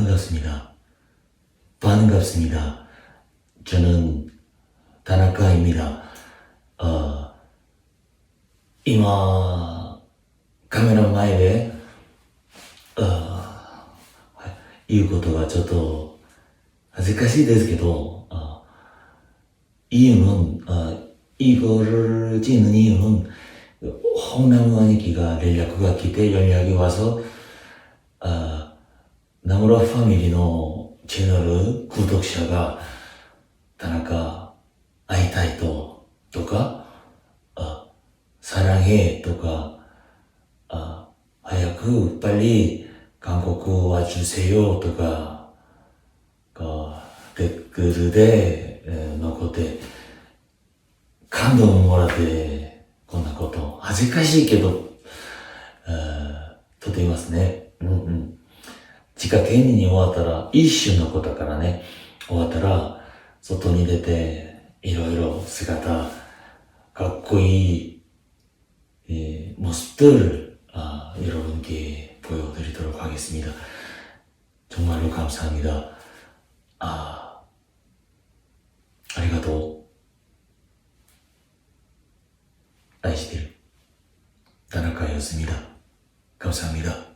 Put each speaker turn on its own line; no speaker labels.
반갑습니다. 반갑습니다. 저는 다나카입니다. 어,今、カメラ前で、어, 言うことがちょっと恥ずかしいですけど、어, 이유는, 어, 이거를 찍는 이유는 홍나무兄貴が 연락가 来て 연락이 와서, 어, ナムラファミリーのチャンネる空読者が、田中、会いたいと、とか、あ、さらげとか、あ、早く、やっぱり、韓国は中せよとか、が、レックルで、えー、残って、感動もらって、こんなこと、恥ずかしいけど、えー、とていますね。うんうん。地下権利に終わったら、一瞬のことだからね、終わったら、外に出て、いろいろ姿、かっこいい、えー、 모습들, 아, 여러분께 보여드리도록 하겠습니다. 정말로 감사합니다. 아, 아리가또, 愛してる。田中康美だ。감사합니다.